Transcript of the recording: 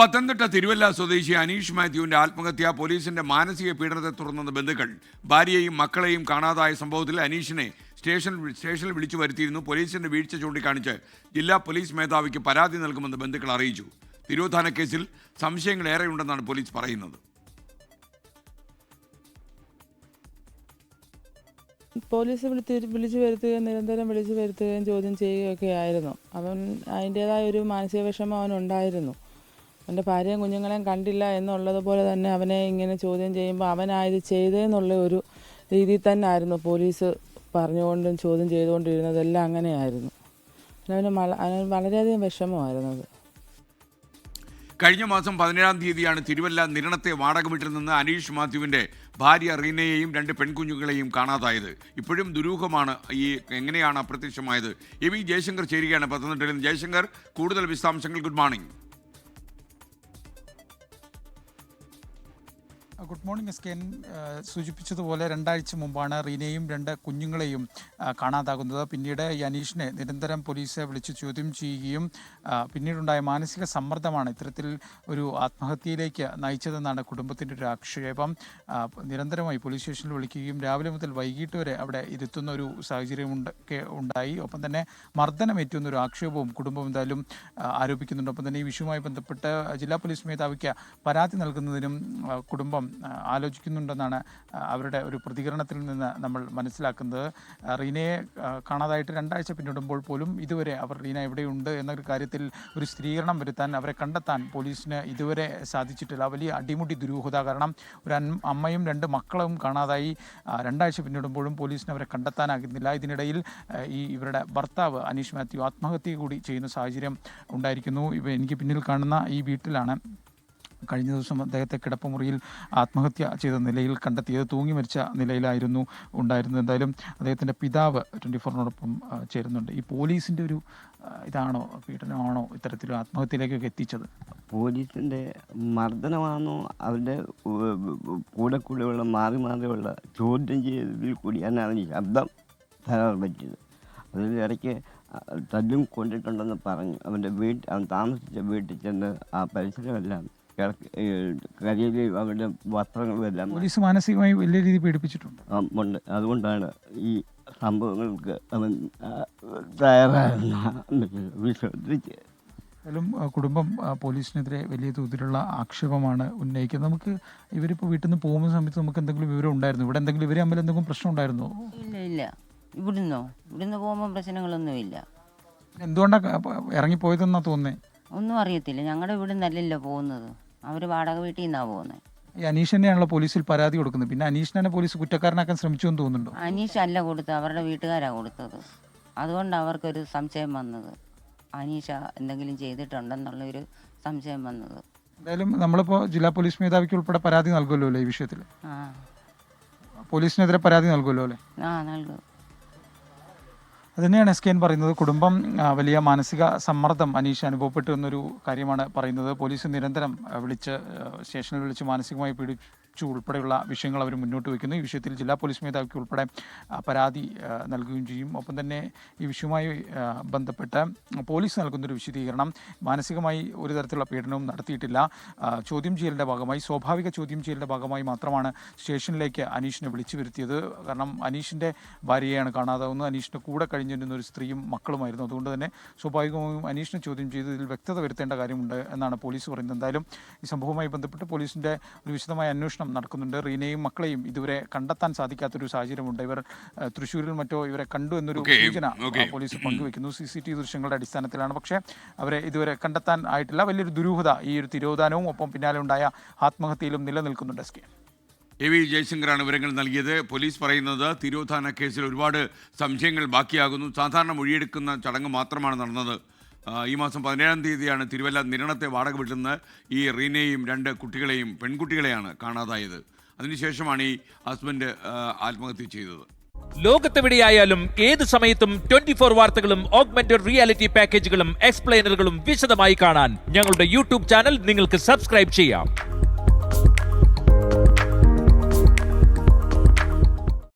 പത്തനംതിട്ട തിരുവല്ല സ്വദേശി അനീഷ് മാത്യുവിന്റെ ആത്മഹത്യ പോലീസിന്റെ മാനസിക പീഡനത്തെ തുടർന്നെന്ന് ബന്ധുക്കൾ. ഭാര്യയെയും മക്കളെയും കാണാതായ സംഭവത്തിൽ അനീഷിനെ സ്റ്റേഷൻ സ്റ്റേഷനിൽ വിളിച്ചു വരുത്തിയിരുന്നു. പോലീസിന്റെ വീഴ്ച ചൂണ്ടിക്കാണിച്ച് ജില്ലാ പോലീസ് മേധാവിക്ക് പരാതി നൽകുമെന്ന് ബന്ധുക്കൾ അറിയിച്ചു. തിരോധാന കേസിൽ സംശയങ്ങൾ ഏറെയുണ്ടെന്നാണ് പോലീസ് പറയുന്നത്. പോലീസ് വിളിച്ച് വിളിച്ചു വരുത്തുകയും നിരന്തരം വിളിച്ചു വരുത്തുകയും ചോദ്യം ചെയ്യുകയൊക്കെ ആയിരുന്നു അവൻ അതിന്റേതായ ഒരു മാനസിക വിഷമം അവനുണ്ടായിരുന്നു. അവന്റെ ഭാര്യയും കുഞ്ഞുങ്ങളെയും കണ്ടില്ല എന്നുള്ളതുപോലെ തന്നെ അവനെ ഇങ്ങനെ ചോദ്യം ചെയ്യുമ്പോൾ അവനായത് ചെയ്തതെന്നുള്ള ഒരു രീതിയിൽ തന്നെ ആയിരുന്നു പോലീസ് പറഞ്ഞുകൊണ്ടും ചോദ്യം ചെയ്തുകൊണ്ടിരുന്നത് എല്ലാം അങ്ങനെയായിരുന്നു. അവന് അവന് വളരെയധികം വിഷമമായിരുന്നു അത്. കഴിഞ്ഞ മാസം പതിനേഴാം തീയതിയാണ് തിരുവല്ല നിരണത്തെ വാടക വീട്ടിൽ നിന്ന് അനീഷ് മാത്യുവിന്റെ ഭാര്യ റീനയെയും രണ്ട് പെൺകുഞ്ഞുങ്ങളെയും കാണാതായത്. ഇപ്പോഴും ദുരൂഹമാണ് ഈ എങ്ങനെയാണ് അപ്രത്യക്ഷമായത്. എ വി ജയശങ്കർ ചേരുകയാണ് പത്തനംതിട്ടയിൽ ജയശങ്കർ കൂടുതൽ വിശദാംശങ്ങൾ good morning. Good morning S K N സൂചിപ്പിച്ചതുപോലെ രണ്ടാഴ്ച മുമ്പാണ് റീനയും രണ്ട് കുഞ്ഞുങ്ങളെയും കാണാതാകുന്നത്. പിന്നീട് ഈ അനീഷിനെ നിരന്തരം പോലീസ് വിളിച്ച് ചോദ്യം ചെയ്യുകയും പിന്നീടുണ്ടായ മാനസിക സമ്മർദ്ദമാണ് ഇത്തരത്തിൽ ഒരു ആത്മഹത്യയിലേക്ക് നയിച്ചതെന്നാണ് കുടുംബത്തിന്റെ ഒരു ആക്ഷേപം. നിരന്തരമായി പോലീസ് സ്റ്റേഷനിൽ വിളിക്കുകയും രാവിലെ മുതൽ വൈകിട്ട് വരെ അവിടെ ഇരുത്തുന്ന ഒരു സാഹചര്യം ഉണ്ട് ഉണ്ടായി. ഒപ്പം തന്നെ മർദ്ദനമേറ്റുന്ന ഒരു ആക്ഷേപവും കുടുംബം എന്തായാലും ആരോപിക്കുന്നുണ്ട്. ഒപ്പം തന്നെ ഈ വിഷയവുമായി ബന്ധപ്പെട്ട് ജില്ലാ പോലീസ് മേധാവിക്ക് പരാതി നൽകുന്നതിനും കുടുംബം ആലോചിക്കുന്നുണ്ടെന്നാണ് അവരുടെ ഒരു പ്രതികരണത്തിൽ നിന്ന് നമ്മൾ മനസ്സിലാക്കുന്നത്. റീനയെ കാണാതായിട്ട് രണ്ടാഴ്ച പിന്നിടുമ്പോൾ പോലും ഇതുവരെ അവർ റീന എവിടെയുണ്ട് എന്നൊരു കാര്യത്തിൽ ഒരു സ്ഥിരീകരണം വരുത്താൻ അവരെ കണ്ടെത്താൻ പോലീസിന് ഇതുവരെ സാധിച്ചിട്ടില്ല. വലിയ അടിമുടി ദുരൂഹത. കാരണം ഒരു അമ്മയും രണ്ട് മക്കളും കാണാതായി രണ്ടാഴ്ച പിന്നിടുമ്പോഴും പോലീസിന് അവരെ കണ്ടെത്താനാകുന്നില്ല. ഇതിനിടയിൽ ഈ ഇവരുടെ ഭർത്താവ് അനീഷ് മാത്യു ആത്മഹത്യ കൂടി ചെയ്യുന്ന സാഹചര്യം ഉണ്ടായിരിക്കുന്നു. ഇവ എനിക്ക് പിന്നിൽ കാണുന്ന ഈ വീട്ടിലാണ്. കഴിഞ്ഞ ദിവസം അദ്ദേഹത്തെ കിടപ്പുമുറിയിൽ ആത്മഹത്യ ചെയ്ത നിലയിൽ കണ്ടെത്തിയത് തൂങ്ങി മരിച്ച നിലയിലായിരുന്നു ഉണ്ടായിരുന്നത്. എന്തായാലും അദ്ദേഹത്തിന്റെ പിതാവ് ട്വന്റി ഫോറിനോടൊപ്പം ചേരുന്നുണ്ട്. ഈ പോലീസിന്റെ ഒരു ഇതാണോ പീഡനമാണോ ഇത്തരത്തിലൊരു ആത്മഹത്യയിലേക്കൊക്കെ എത്തിച്ചത്? പോലീസിന്റെ മർദ്ദനമാണോ അവരുടെ കൂടെ കൂടെയുള്ള മാറി മാറിയുള്ള ചോദ്യം ചെയ്തതിൽ കൂടിയാണ് ഈ ശബ്ദം തരാൻ പറ്റിയത് അതിൽ ഇടയ്ക്ക് തല്ലും കൊണ്ടിട്ടുണ്ടെന്ന് പറഞ്ഞു അവന്റെ വീട്ടിൽ അവൻ താമസിച്ച വീട്ടിൽ ചെന്ന് ആ പരിസരമെല്ലാം കരിയിലും അവരുടെ വസ്ത്രങ്ങളും എല്ലാം പോലീസ് മാനസികമായി വലിയ രീതിയിൽ പീഡിപ്പിച്ചിട്ടുണ്ട്. ആ, ഉണ്ട്. അതുകൊണ്ടാണ് ഈ സംഭവങ്ങൾക്ക് അവൻ ആ, തയ്യാറാകുന്ന വിശ്വസിച്ച്. എന്തായാലും ആ, കുടുംബം ആ, പോലീസിനെതിരെ വലിയ തോതിലുള്ള ആക്ഷേപമാണ് ഉന്നയിക്കുന്നത്. നമുക്ക് ഇവരിപ്പോൾ വീട്ടിൽ നിന്ന് പോകുന്ന സമയത്ത് നമുക്ക് എന്തെങ്കിലും വിവരം ഉണ്ടായിരുന്നു? ഇവിടെ എന്തെങ്കിലും ഇവർ തമ്മിൽ എന്തെങ്കിലും പ്രശ്നം ഉണ്ടായിരുന്നോ? ഇല്ല ഇല്ല. ഇവിടുന്നോ? ഇവിടുന്ന് പോകുമ്പോൾ പ്രശ്നങ്ങളൊന്നുമില്ല. എന്തുകൊണ്ടാണ് ഇറങ്ങിപ്പോയതെന്നാ തോന്നുന്നത് ഒന്നും അറിയത്തില്ല. ഞങ്ങളുടെ ഇവിടുന്നല്ലല്ലോ പോകുന്നത്. അവർ വാടക വീട്ടിൽ നിന്നാണ് പോകുന്നത് ഈ അനീഷ് തന്നെയാണല്ലോ പോലീസിൽ പരാതി കൊടുക്കുന്നത്. പിന്നെ അനീഷിനെ തന്നെ പോലീസ് കുറ്റക്കാരനാക്കാൻ ശ്രമിച്ചു എന്ന് തോന്നുന്നുണ്ടോ? അനീഷ് അല്ല കൊടുത്തത്. അവരുടെ വീട്ടുകാരാണ് കൊടുത്തത്. അതുകൊണ്ട് അവർക്കൊരു സംശയം വന്നത്. അനീഷ എന്തെങ്കിലും ചെയ്തിട്ടുണ്ടെന്നുള്ളൊരു സംശയം വന്നത്. എന്തായാലും നമ്മളിപ്പോൾ ജില്ലാ പോലീസ് മേധാവിക്ക് ഉൾപ്പെടെ പരാതി നൽകുമല്ലോ അല്ലേ ഈ വിഷയത്തിൽ ആ. പോലീസിനെതിരെ പരാതി നൽകുമല്ലോ അല്ലേ? ആ നൽകും. അതുതന്നെയാണ് എസ് കെ എൻ പറയുന്നത്. കുടുംബം വലിയ മാനസിക സമ്മർദ്ദം അനീഷ് അനുഭവപ്പെട്ടു എന്നൊരു കാര്യമാണ് പറയുന്നത്. പോലീസ് നിരന്തരം വിളിച്ച് സ്റ്റേഷനിൽ വിളിച്ച് മാനസികമായി പീഡിപ്പിച്ചു ഉൾപ്പെടെയുള്ള വിഷയങ്ങൾ അവർ മുന്നോട്ട് വയ്ക്കുന്നു. ഈ വിഷയത്തിൽ ജില്ലാ പോലീസ് മേധാവിക്ക് ഉൾപ്പെടെ പരാതി നൽകുകയും ചെയ്യും. ഒപ്പം തന്നെ ഈ വിഷയവുമായി ബന്ധപ്പെട്ട് പോലീസ് നൽകുന്നൊരു വിശദീകരണം മാനസികമായി ഒരു തരത്തിലുള്ള പീഡനവും നടത്തിയിട്ടില്ല. ചോദ്യം ചെയ്യലിന്റെ ഭാഗമായി സ്വാഭാവിക ചോദ്യം ചെയ്യലിന്റെ ഭാഗമായി മാത്രമാണ് സ്റ്റേഷനിലേക്ക് അനീഷിനെ വിളിച്ചു വരുത്തിയത്. കാരണം അനീഷിന്റെ ഭാര്യയാണ് കാണാതാവുന്നത്. അനീഷിന്റെ കൂടെ കഴിഞ്ഞിരുന്ന ഒരു സ്ത്രീയും മക്കളുമായിരുന്നു. അതുകൊണ്ട് തന്നെ സ്വാഭാവികമായും അനീഷിനെ ചോദ്യം ചെയ്ത് ഇതിൽ വ്യക്തത വരുത്തേണ്ട കാര്യമുണ്ട് എന്നാണ് പോലീസ് പറയുന്നത്. എന്തായാലും ഈ സംഭവവുമായി ബന്ധപ്പെട്ട് പോലീസിന്റെ ഒരു വിശദമായ അന്വേഷണം നടക്കുന്നുണ്ട്. റീനയും മക്കളെയും ഇതുവരെ കണ്ടെത്താൻ സാധിക്കാത്തൊരു സാഹചര്യമുണ്ട്. ഇവർ തൃശ്ശൂരിൽ മറ്റോ ഇവരെ കണ്ടു എന്നൊരു സൂചന പോലീസ് പങ്കുവെക്കുന്നു സി സി ടി ദൃശ്യങ്ങളുടെ അടിസ്ഥാനത്തിലാണ്. പക്ഷേ അവരെ ഇതുവരെ കണ്ടെത്താൻ ആയിട്ടില്ല. വലിയൊരു ദുരൂഹത ഈ ഒരു തിരോധാനവും ഒപ്പം പിന്നാലെ ഉണ്ടായ ആത്മഹത്യയിലും നിലനിൽക്കുന്നുണ്ട് എസ് കെ. എ വി ജയശങ്കറാണ് വിവരങ്ങൾ നൽകിയത്. പോലീസ് പറയുന്നത് തിരോധാന കേസിൽ ഒരുപാട് സംശയങ്ങൾ ബാക്കിയാകുന്നു. സാധാരണ മൊഴിയെടുക്കുന്ന ചടങ്ങ് മാത്രമാണ് നടന്നത്. ഈ മാസം പതിനേഴാം തീയതിയാണ് തിരുവല്ല നിരണത്തെ വാടക വിട്ടുന്ന ഈ റീനയും രണ്ട് കുട്ടികളെയും പെൺകുട്ടികളെയാണ് കാണാതായത്. അതിനുശേഷമാണ് ഈ ഹസ്ബൻഡ് ആത്മഹത്യ ചെയ്തത്. ലോകത്തെവിടെയായാലും ഏത് സമയത്തും ട്വന്റി ഫോർ വാർത്തകളും ഓഗ്മെന്റഡ് റിയാലിറ്റി പാക്കേജുകളും എക്സ്പ്ലെയിനറുകളും വിശദമായി കാണാൻ ഞങ്ങളുടെ യൂട്യൂബ് ചാനൽ നിങ്ങൾക്ക് സബ്സ്ക്രൈബ് ചെയ്യാം.